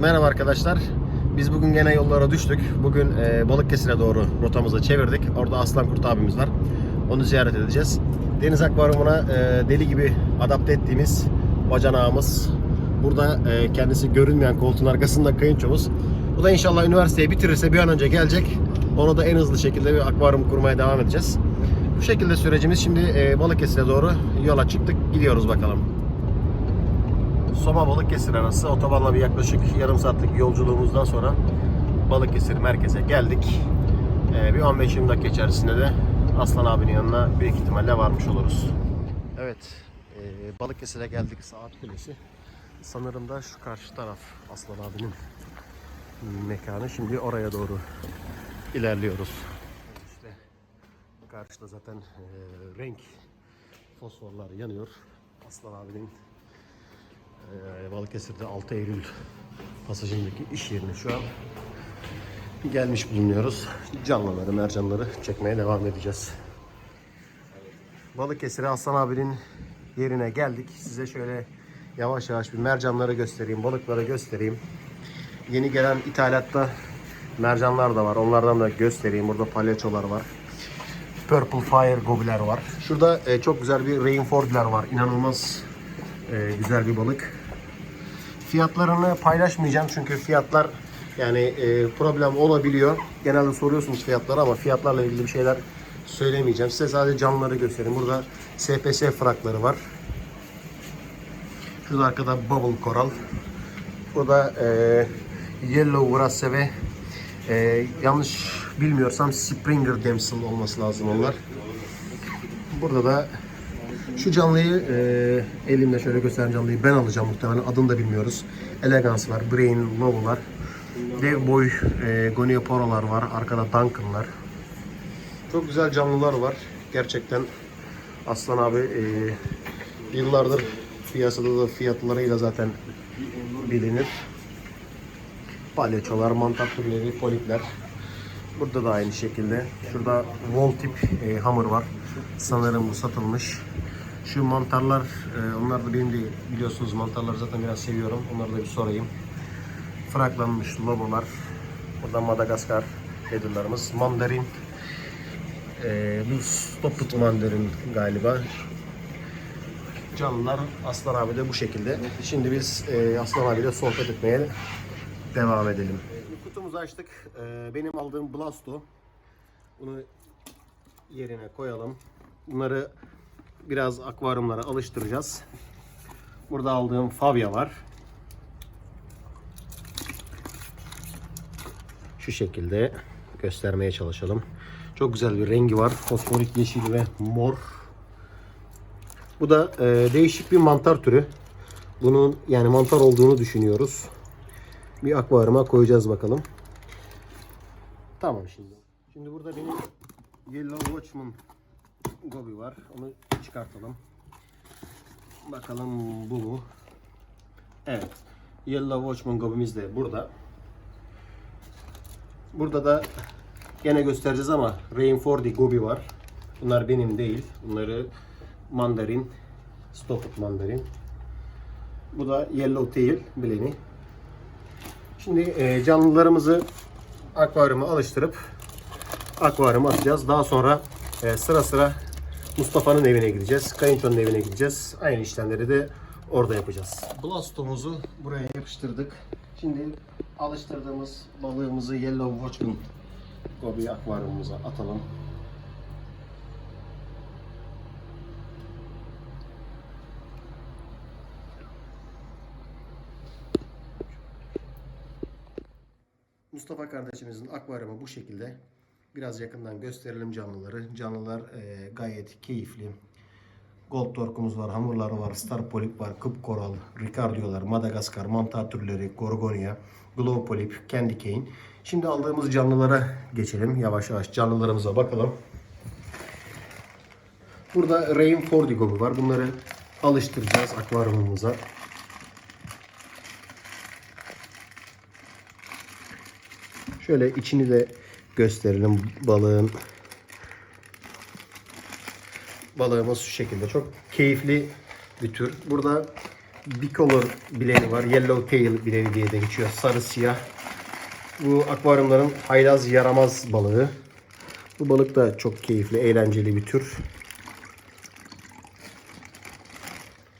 Merhaba arkadaşlar. Biz bugün gene yollara düştük. Bugün e, Balıkesir'e doğru rotamızı çevirdik. Orada Aslan Kurt abimiz var. Onu ziyaret edeceğiz. Deniz akvaryumuna e, deli gibi adapte ettiğimiz bacanağımız. Burada e, kendisi görünmeyen koltuğun arkasında kayınçomuz. Bu da inşallah üniversiteyi bitirirse bir an önce gelecek. Onu da en hızlı şekilde bir akvaryum kurmaya devam edeceğiz. Bu şekilde sürecimiz şimdi e, Balıkesir'e doğru yola çıktık. Gidiyoruz bakalım. Soma Balıkesir arası otobanla bir yaklaşık yarım saatlik yolculuğumuzdan sonra Balıkesir merkeze geldik. Ee, bir 15-20 dakika içerisinde de Aslan abinin yanına büyük ihtimalle varmış oluruz. Evet, e, Balıkesir'e geldik saat kulesi. Sanırım da şu karşı taraf Aslan abinin mekanı. Şimdi oraya doğru ilerliyoruz. İşte karşıda zaten e, renk fosforlar yanıyor. Aslan abinin ee, Balıkesir'de 6 Eylül pasajındaki iş yerine şu an gelmiş bulunuyoruz. Canlıları, mercanları çekmeye devam edeceğiz. Balıkesir'e Aslan abinin yerine geldik. Size şöyle yavaş yavaş bir mercanları göstereyim, balıkları göstereyim. Yeni gelen ithalatta mercanlar da var. Onlardan da göstereyim. Burada palyaçolar var. Purple Fire gobiler var. Şurada e, çok güzel bir Rainford'ler var. İnanılmaz e, güzel bir balık. Fiyatlarını paylaşmayacağım çünkü fiyatlar yani e, problem olabiliyor. Genelde soruyorsunuz fiyatları ama fiyatlarla ilgili bir şeyler söylemeyeceğim. Size sadece canlıları göstereyim. Burada SPS frakları var. Şurada arkada Bubble Coral. Burada e, Yellow Wrasse ve e, yanlış bilmiyorsam Springer Damsel olması lazım onlar. Burada da şu canlıyı e, elimle şöyle gösteren canlıyı ben alacağım muhtemelen adını da bilmiyoruz. Elegance var, Brain Love'lar, dev boy e, Gonioporo'lar var, arkada Duncan'lar. Çok güzel canlılar var. Gerçekten Aslan abi e, yıllardır piyasada da fiyatlarıyla zaten bilinir. Palyaçolar, mantar türleri, polipler. Burada da aynı şekilde. Şurada wall tip e, hamur var. Sanırım bu satılmış. Şu mantarlar, e, onlar da benim de biliyorsunuz mantarları zaten biraz seviyorum. Onları da bir sorayım. Fraklanmış lobolar. Burada Madagaskar headerlarımız. Mandarin. E, bu stoput mandarin galiba. Canlılar Aslan abi de bu şekilde. Şimdi biz e, Aslan abiyle sohbet etmeye devam edelim. Bir kutumuzu açtık. E, benim aldığım Blasto. Bunu yerine koyalım. Bunları biraz akvaryumlara alıştıracağız. Burada aldığım Favia var. Şu şekilde göstermeye çalışalım. Çok güzel bir rengi var. Fosforik yeşil ve mor. Bu da e, değişik bir mantar türü. Bunun yani mantar olduğunu düşünüyoruz. Bir akvaryuma koyacağız bakalım. Tamam şimdi. Şimdi burada benim Yellow Watchman gobi var. Onu çıkartalım. Bakalım bu mu? Evet. Yellow Watchman gobimiz de burada. Burada da gene göstereceğiz ama Rainfordy gobi var. Bunlar benim değil. Bunları mandarin, stoput mandarin. Bu da yellow tail bileni. Şimdi e, canlılarımızı akvaryuma alıştırıp akvaryuma atacağız. Daha sonra e, sıra sıra Mustafa'nın evine gideceğiz. Kayınço'nun evine gideceğiz. Aynı işlemleri de orada yapacağız. Blastomuzu buraya yapıştırdık. Şimdi alıştırdığımız balığımızı Yellow Watchman Gobi akvaryumumuza atalım. Mustafa kardeşimizin akvaryumu bu şekilde. Biraz yakından gösterelim canlıları. Canlılar e, gayet keyifli. Gold torkumuz var, hamurları var, star polip var, kıp koral, ricardiolar, madagaskar, mantar türleri, gorgonia, glow polip, candy cane. Şimdi aldığımız canlılara geçelim. Yavaş yavaş canlılarımıza bakalım. Burada Rain Fordigo'u var. Bunları alıştıracağız akvaryumumuza. Şöyle içini de gösterelim balığın. Balığımız şu şekilde. Çok keyifli bir tür. Burada bicolor bileni var. Yellow tail bileni diye de geçiyor. Sarı siyah. Bu akvaryumların haylaz yaramaz balığı. Bu balık da çok keyifli, eğlenceli bir tür.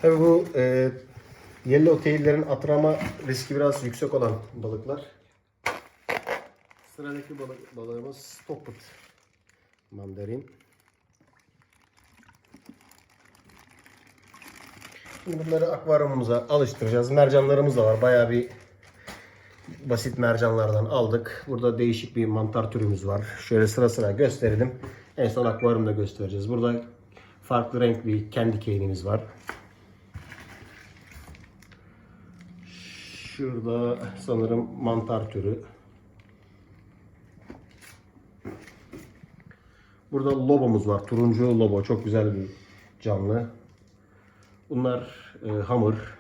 Tabii bu e, yellow tail'lerin atrama riski biraz yüksek olan balıklar. Sıradaki balık, balığımız Stoppet mandarin. Bunları akvaryumumuza alıştıracağız. Mercanlarımız da var. Bayağı bir basit mercanlardan aldık. Burada değişik bir mantar türümüz var. Şöyle sıra sıra gösterelim. En son akvaryumda göstereceğiz. Burada farklı renk bir kendi keynimiz var. Şurada sanırım mantar türü. Burada lobomuz var. Turuncu lobo. Çok güzel bir canlı. Bunlar e, hamur.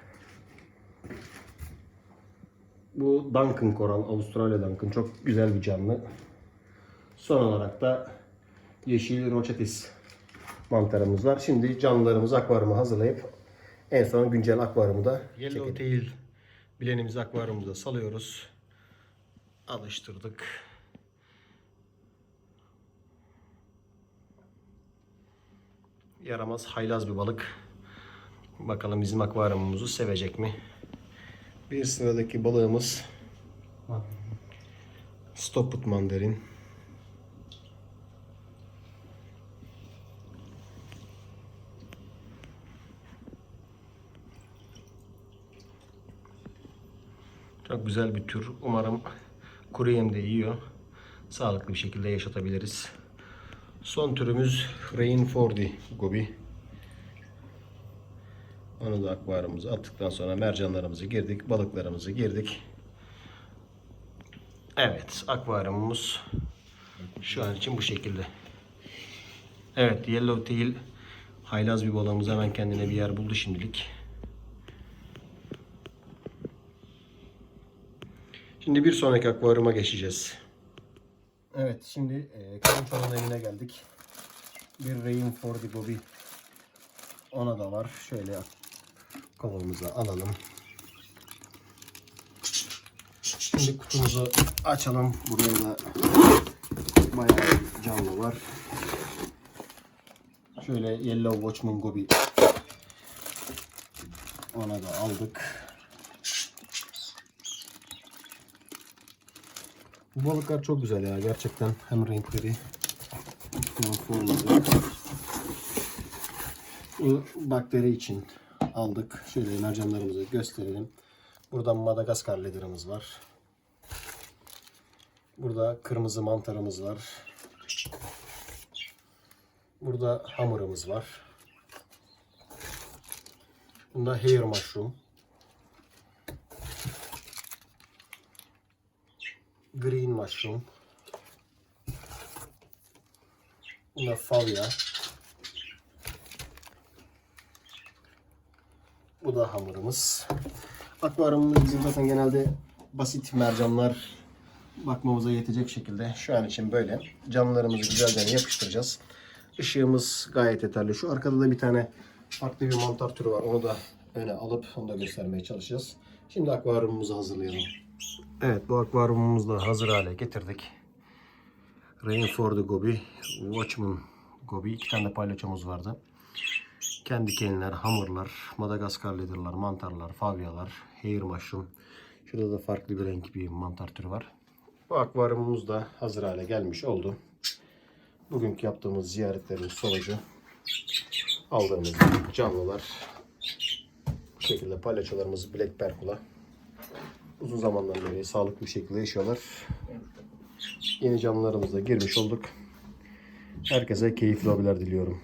Bu Duncan Coral. Avustralya Duncan. Çok güzel bir canlı. Son olarak da yeşil roçetis mantarımız var. Şimdi canlılarımızı akvaryuma hazırlayıp en son güncel akvaryumu da Yellow tail bilenimizi akvaryumumuza salıyoruz. Alıştırdık. Yaramaz, haylaz bir balık. Bakalım bizim akvaryumumuzu sevecek mi? Bir sıradaki balığımız Stoppet mandarin. Çok güzel bir tür. Umarım kuru yem de yiyor. Sağlıklı bir şekilde yaşatabiliriz. Son türümüz Rainfordi gobi. Onu da akvaryumumuza attıktan sonra mercanlarımızı girdik, balıklarımızı girdik. Evet, akvaryumumuz şu an için bu şekilde. Evet, yellow tail haylaz bir balığımız hemen kendine bir yer buldu şimdilik. Şimdi bir sonraki akvaryuma geçeceğiz. Evet, şimdi e, Kancho'nun evine geldik. Bir Rainfordi gobi. Ona da var. Şöyle kovamıza alalım. Şimdi kutumuzu açalım. Buraya da bayağı canlı var. Şöyle Yellow Watchman Gobi. Ona da aldık. Bu balıklar çok güzel ya gerçekten. Hem renkleri. Bu bakteri için aldık. Şöyle mercanlarımızı gösterelim. Burada Madagaskar ledirimiz var. Burada kırmızı mantarımız var. Burada hamurumuz var. Bunda hair mushroom. Green mushroom. Bunda favya. Bu da hamurumuz. Akvaryumumuz bizim zaten genelde basit mercanlar bakmamıza yetecek şekilde. Şu an için böyle. Canlılarımızı güzelce yapıştıracağız. Işığımız gayet yeterli. Şu arkada da bir tane farklı bir mantar türü var. Onu da öne alıp onu da göstermeye çalışacağız. Şimdi akvaryumumuzu hazırlayalım. Evet bu akvaryumumuzu da hazır hale getirdik. Rainford Gobi, Watchman Gobi. iki tane palyaçomuz vardı. Kendi kendiler, hamurlar, Madagaskar leaderlar, mantarlar, favyalar, hair mushroom. Şurada da farklı bir renk bir mantar türü var. Bu akvaryumumuz da hazır hale gelmiş oldu. Bugünkü yaptığımız ziyaretlerin sonucu aldığımız canlılar bu şekilde palyaçolarımız Black Perkula uzun zamandan beri sağlıklı bir şekilde yaşıyorlar. Yeni canlılarımıza girmiş olduk. Herkese keyifli hobiler diliyorum.